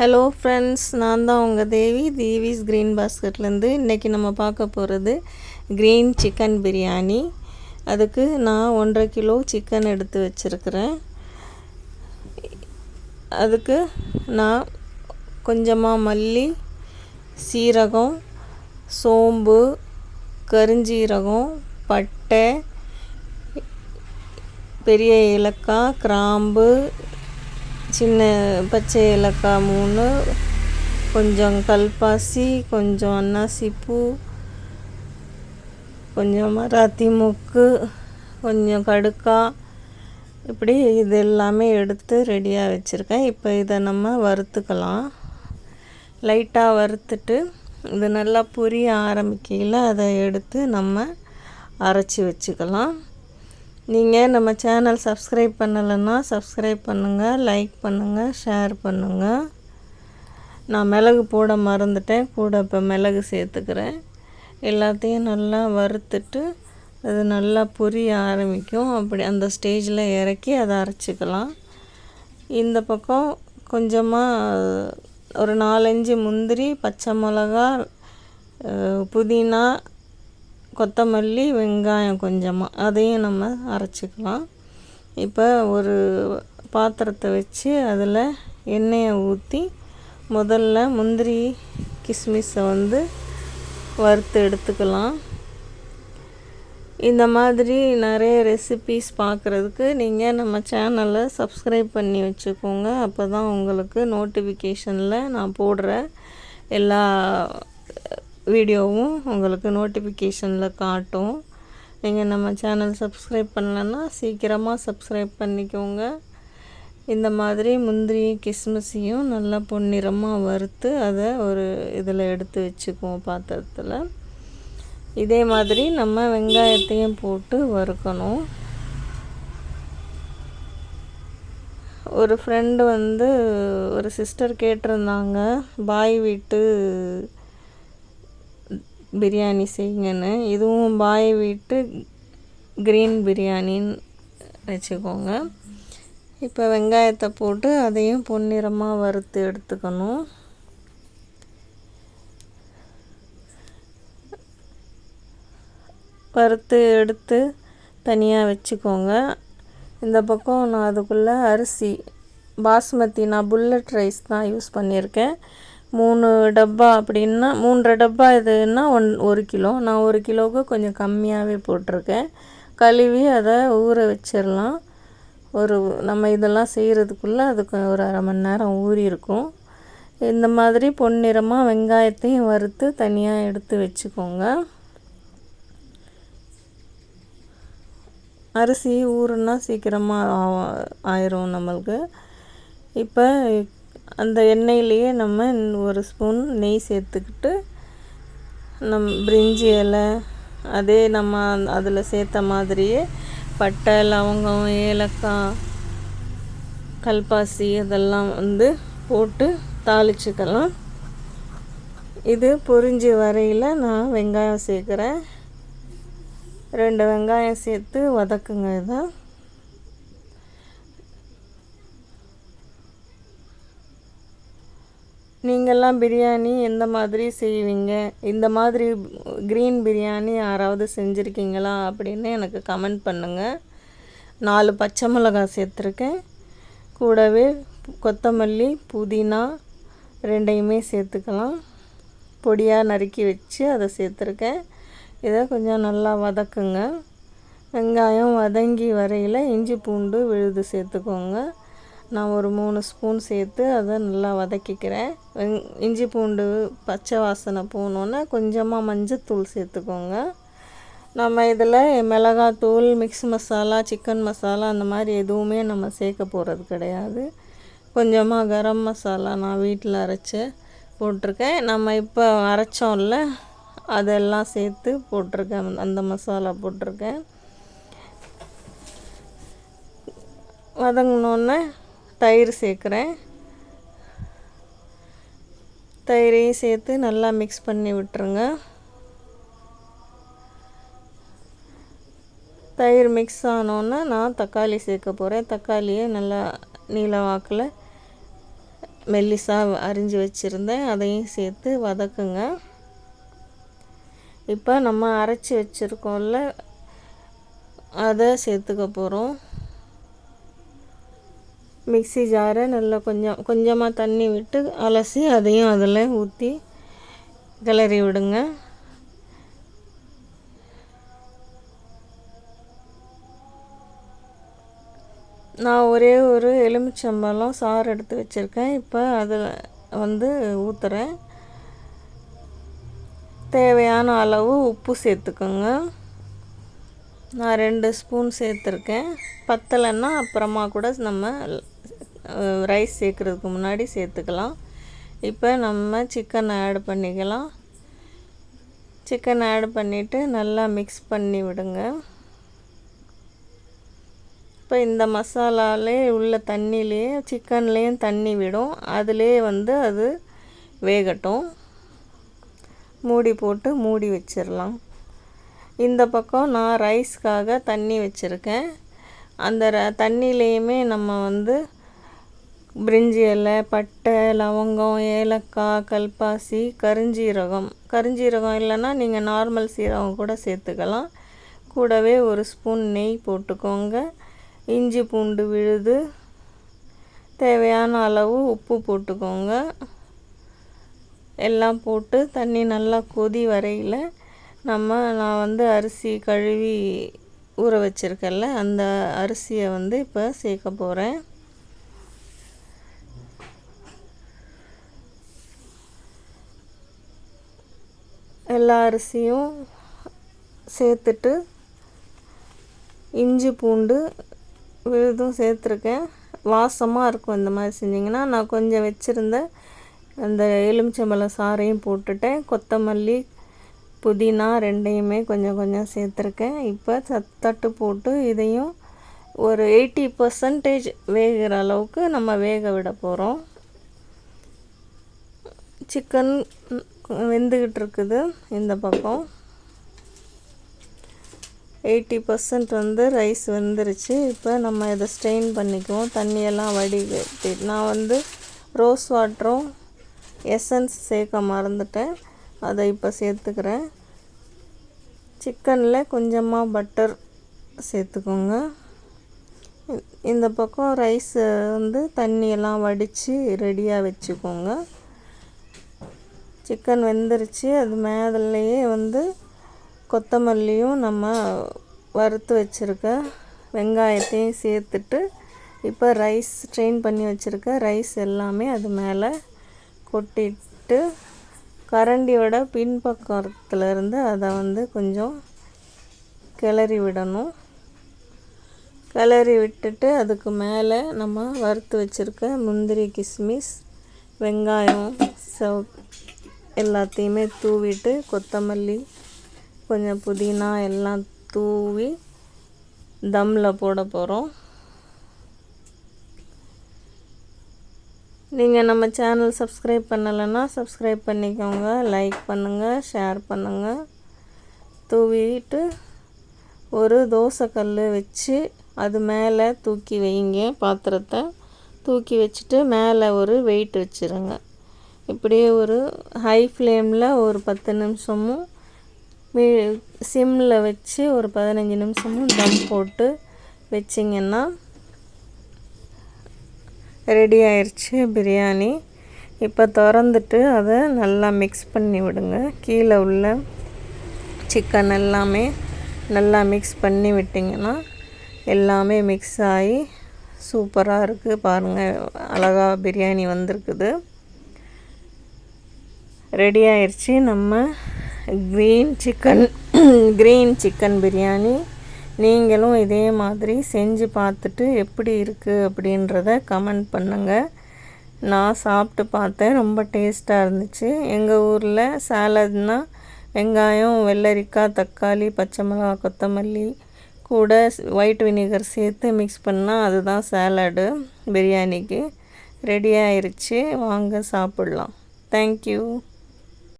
Hello friends நான் தான் உங்கள் தேவி. தேவிஸ் க்ரீன் பாஸ்கெட்லேருந்து இன்றைக்கி நம்ம பார்க்க போகிறது க்ரீன் சிக்கன் பிரியாணி அதுக்கு நான் ஒன்றரை கிலோ சிக்கன் எடுத்து வச்சுருக்கிறேன். அதுக்கு நான் கொஞ்சமாக மல்லி சீரகம் சோம்பு கருஞ்சீரகம் பட்டை பெரிய ஏலக்காய் கிராம்பு சின்ன பச்சை ஏலக்காய் மூணு கொஞ்சம் கல்பாசி கொஞ்சம் அன்னாசிப்பூ கொஞ்சம் மராத்தி மொக்கு கொஞ்சம் கடுக்கா. இப்படி இது எல்லாமே எடுத்து ரெடியாக வச்சுருக்கேன். இப்போ இதை நம்ம வறுத்துக்கலாம். லைட்டாக வறுத்துட்டு இது நல்லா புரிய ஆரம்பிக்கையில் அதை எடுத்து நம்ம அரைச்சி வச்சுக்கலாம். நீங்கள் நம்ம சேனல் சப்ஸ்கிரைப் பண்ணலைன்னா சப்ஸ்கிரைப் பண்ணுங்கள் லைக் பண்ணுங்கள் ஷேர் பண்ணுங்கள் நான் மிளகு போட மறந்துட்டேன். கூட இப்போ மிளகு சேர்த்துக்கிறேன். எல்லாத்தையும் நல்லா வறுத்துட்டு அது நல்லா புரிய ஆரம்பிக்கும். அப்படி அந்த ஸ்டேஜில் இறக்கி அதை அரைச்சிக்கலாம். இந்த பக்கம் கொஞ்சமாக ஒரு நாலஞ்சு முந்திரி பச்சை மிளகா புதினா கொத்தமல்லி வெங்காயம் கொஞ்சமாக அதையும் நம்ம அரைச்சிக்கலாம். இப்போ ஒரு பாத்திரத்தை வச்சு அதில் எண்ணெயை ஊற்றி முதல்ல முந்திரி கிஸ்மிஸை வந்து வறுத்து எடுத்துக்கலாம். இந்த மாதிரி நிறைய ரெசிபீஸ் பார்க்குறதுக்கு நீங்கள் நம்ம சேனலை சப்ஸ்கிரைப் பண்ணி வச்சுக்கோங்க. அப்போ தான் உங்களுக்கு நோட்டிஃபிகேஷனில் நான் போடுற எல்லா வீடியோவும் உங்களுக்கு நோட்டிஃபிகேஷனில் காட்டும். நீங்கள் நம்ம சேனல் சப்ஸ்கிரைப் பண்ணலன்னா சீக்கிரமாக சப்ஸ்கிரைப் பண்ணிக்கோங்க. இந்த மாதிரி முந்திரி கிஸ்மிஸையும் நல்லா பொன்னிறமாக வறுத்து அதை ஒரு இதில் எடுத்து வச்சுக்குவோம் பாத்திரத்தில். இதே மாதிரி நம்ம வெங்காயத்தையும் போட்டு வறுக்கணும். ஒரு ஃப்ரெண்டு வந்து ஒரு சிஸ்டர் கேட்டிருந்தாங்க பாய் வீட்டு பிரியாணி செய்யுங்கன்னு இதுவும் பாய் வீட்டு க்ரீன் பிரியாணின்னு வச்சுக்கோங்க. இப்போ வெங்காயத்தை போட்டு அதையும் பொன்னிறமாக வறுத்து எடுத்துக்கணும். வறுத்து எடுத்து தனியாக வச்சுக்கோங்க. இந்த பக்கம் நான் அதுக்குள்ளே அரிசி பாஸ்மதி நான் புல்லட் ரைஸ் தான் யூஸ் பண்ணியிருக்கேன். மூணு டப்பா அப்படின்னா மூன்றரை டப்பா இதுன்னா ஒன் ஒரு கிலோ. நான் ஒரு கிலோவுக்கு கொஞ்சம் கம்மியாகவே போட்டிருக்கேன். கழுவி அதை ஊற வச்சிடலாம். ஒரு நம்ம இதெல்லாம் செய்கிறதுக்குள்ளே அதுக்கு ஒரு அரை மணி நேரம் ஊறி இருக்கும். இந்த மாதிரி பொன்னிறமாக வெங்காயத்தையும் வறுத்து தனியாக எடுத்து வச்சுக்கோங்க. அரிசி ஊறுனா சீக்கிரமாக ஆயிரும் நம்மளுக்கு. இப்போ அந்த எண்ணெயிலேயே நம்ம ஒரு ஸ்பூன் நெய் சேர்த்துக்கிட்டு நம் பிரிஞ்சி இலை அதே நம்ம அதில் சேர்த்த மாதிரியே பட்டை லவங்கம் ஏலக்காய் கல்பாசி அதெல்லாம் வந்து போட்டு தாளிச்சுக்கலாம். இது பொரிஞ்சு வரையில் நான் வெங்காயம் சேர்க்குறேன். ரெண்டு வெங்காயம் சேர்த்து வதக்குங்க இதை. நீங்கள்லாம் பிரியாணி எந்த மாதிரி செய்வீங்க? இந்த மாதிரி க்ரீன் பிரியாணி யாராவது செஞ்சுருக்கீங்களா? அப்படின்னு எனக்கு கமெண்ட் பண்ணுங்கள் நாலு பச்சை மிளகாய் சேர்த்துருக்கேன். கூடவே கொத்தமல்லி புதினா ரெண்டையுமே சேர்த்துக்கலாம். பொடியாக நறுக்கி வச்சு அதை சேர்த்துருக்கேன். இதை கொஞ்சம் நல்லா வதக்குங்க. வெங்காயம் வதங்கி வரையில் இஞ்சி பூண்டு விழுது சேர்த்துக்கோங்க. நான் ஒரு மூணு ஸ்பூன் சேர்த்து அதை நல்லா வதக்கிக்கிறேன். இஞ்சி பூண்டு பச்சை வாசனை போனோன்னே கொஞ்சமாக மஞ்சத்தூள் சேர்த்துக்கோங்க. நம்ம இதில் மிளகாத்தூள் மிக்ஸ் மசாலா சிக்கன் மசாலா அந்த மாதிரி எதுவுமே நம்ம சேர்க்க போகிறது கிடையாது. கொஞ்சமாக கரம் மசாலா நான் வீட்டில் அரைச்சி போட்டிருக்கேன். நம்ம இப்போ அரைச்சோம்ல அதெல்லாம் சேர்த்து போட்டிருக்கேன். அந்த மசாலா போட்டிருக்கேன். வதங்கினோன்னே தயிர் சேர்க்குறேன். தயிரையும் சேர்த்து நல்லா மிக்ஸ் பண்ணி விட்டுருங்க. தயிர் மிக்ஸ் ஆனோன்னே நான் தக்காளி சேர்க்க போகிறேன் தக்காளியை நல்லா நீல வாக்கில் மெல்லிசாக அரிஞ்சு வச்சுருந்தேன். அதையும் சேர்த்து வதக்குங்க. இப்போ நம்ம அரைச்சி வச்சுருக்கோம்ல அதை சேர்த்துக்க போகிறோம் மிக்சி ஜாரை நல்லா கொஞ்சம் கொஞ்சமாக தண்ணி விட்டு அலசி அதையும் அதில் ஊற்றி கிளறி விடுங்க. நான் ஒரே ஒரு எலுமிச்சம்பழம் சாறு எடுத்து வச்சுருக்கேன். இப்போ அதில் வந்து ஊற்றுறேன் தேவையான அளவு உப்பு சேர்த்துக்கோங்க. நான் ரெண்டு ஸ்பூன் சேர்த்துருக்கேன். பத்தலைன்னா அப்புறமா கூட நம்ம ரைஸ் சேர்க்குறதுக்கு முன்னாடி சேர்த்துக்கலாம். இப்போ நம்ம சிக்கன் ஆட் பண்ணிக்கலாம். சிக்கன் ஆட் பண்ணிவிட்டு நல்லா மிக்ஸ் பண்ணி விடுங்க. இப்போ இந்த மசாலாலே உள்ள தண்ணியிலேயே சிக்கன்லேயும் தண்ணி விடும். அதிலே வந்து அது வேகட்டும். மூடி போட்டு மூடி வச்சிடலாம் இந்த பக்கம் நான் ரைஸ்க்காக தண்ணி வச்சுருக்கேன். அந்த ர தண்ணியிலையுமே நம்ம வந்து பிரிஞ்சி இலை பட்டை லவங்கம் ஏலக்காய் கல்பாசி கருஞ்சீரகம். கருஞ்சீரகம் இல்லைன்னா நீங்கள் நார்மல் சீரகம் கூட சேர்த்துக்கலாம். கூடவே ஒரு ஸ்பூன் நெய் போட்டுக்கோங்க. இஞ்சி பூண்டு விழுது. தேவையான அளவு உப்பு போட்டுக்கோங்க. எல்லாம் போட்டு தண்ணி நல்லா கொதி வரையில் நம்ம நான் வந்து அரிசி கழுவி ஊற வச்சுருக்கல அந்த அரிசியை வந்து இப்போ சேர்க்க போகிறேன் எல்லா அரிசியும் சேர்த்துட்டு இஞ்சி பூண்டு விழுதும் சேர்த்துருக்கேன். வாசமாக இருக்கும் இந்த மாதிரி செஞ்சிங்கன்னா நான் கொஞ்சம் வச்சுருந்த அந்த எலுமிச்சம்பழம் சாறையும் போட்டுட்டேன். கொத்தமல்லி புதினா ரெண்டையுமே கொஞ்சம் கொஞ்சம் சேர்த்துருக்கேன். இப்போ சத்தட்டு போட்டு இதையும் ஒரு எயிட்டி பர்சன்டேஜ் வேகிற அளவுக்கு நம்ம வேக விட போகிறோம் சிக்கன் வெந்துக்கிட்டு இருக்குது இந்த பக்கம். எயிட்டி பர்சன்ட் வந்து ரைஸ் வெந்துருச்சு. இப்போ நம்ம இதை ஸ்ட்ரெயின் பண்ணிக்குவோம். தண்ணியெல்லாம் வடிகட்டி. நான் வந்து ரோஸ் வாட்டரும் எசன்ஸ் சேர்க்க மறந்துட்டேன். அதை இப்போ சேர்த்துக்கிறேன். சிக்கனில் கொஞ்சமாக பட்டர் சேர்த்துக்கோங்க. இந்த பக்கம் ரைஸ் வந்து தண்ணியெல்லாம் வடித்து ரெடியாக வச்சுக்கோங்க. சிக்கன் வெந்துருச்சு. அது மேலேயே வந்து கொத்தமல்லியும் நம்ம வறுத்து வச்சுருக்க வெங்காயத்தையும் சேர்த்துட்டு இப்போ ரைஸ் ஸ்ட்ரெயின் பண்ணி வச்சுருக்க ரைஸ் எல்லாமே அது மேலே கொட்டிட்டு கரண்டியோட பின்பக்கத்துலேருந்து அதை வந்து கொஞ்சம் கிளறி விடணும். கிளறி விட்டுட்டு அதுக்கு மேலே நம்ம வறுத்து வச்சுருக்க முந்திரி கிஸ்மிஸ் வெங்காயம் செவ் எல்லாத்தையுமே தூவிட்டு கொத்தமல்லி கொஞ்சம் புதினா எல்லாம் தூவி தம்மில் போட போகிறோம் நீங்கள் நம்ம சேனல் சப்ஸ்கிரைப் பண்ணலைன்னா சப்ஸ்கிரைப் பண்ணிக்கோங்க லைக் பண்ணுங்கள் ஷேர் பண்ணுங்கள் தூவிட்டு ஒரு தோசைக்கல் வச்சு அது மேலே தூக்கி வைங்க பாத்திரத்தை. தூக்கி வச்சுட்டு மேலே ஒரு வெயிட் வச்சுருங்க. இப்படியே ஒரு ஹை ஃப்ளேமில் ஒரு பத்து நிமிஷமும் மீ சிம்மில் வச்சு ஒரு பதினஞ்சு நிமிஷமும் தம் போட்டு வச்சிங்கன்னா ரெடி ஆயிடுச்சு பிரியாணி. இப்போ திறந்துட்டு அதை நல்லா மிக்ஸ் பண்ணி விடுங்க. கீழே உள்ள சிக்கன் எல்லாமே நல்லா மிக்ஸ் பண்ணி விட்டிங்கன்னா எல்லாமே மிக்ஸ் ஆகி சூப்பராக இருக்குது பாருங்கள் அழகாக பிரியாணி வந்திருக்குது. ரெடி ஆயிடுச்சு நம்ம green chicken green chicken biryani. நீங்களும் இதே மாதிரி செஞ்சு பார்த்துட்டு எப்படி இருக்குது அப்படின்றத கமெண்ட் பண்ணுங்கள் நான் சாப்பிட்டு பார்த்தேன். ரொம்ப டேஸ்ட்டாக இருந்துச்சு. எங்கள் ஊரில் சாலட்னால் வெங்காயம் வெள்ளரிக்காய் தக்காளி பச்சை மிளகா கொத்தமல்லி கூட ஒயிட் வினிகர் சேர்த்து மிக்ஸ் பண்ணால் அதுதான் சாலடு பிரியாணிக்கு. ரெடி ஆயிடுச்சு வாங்க சாப்பிட்லாம். தேங்க்யூ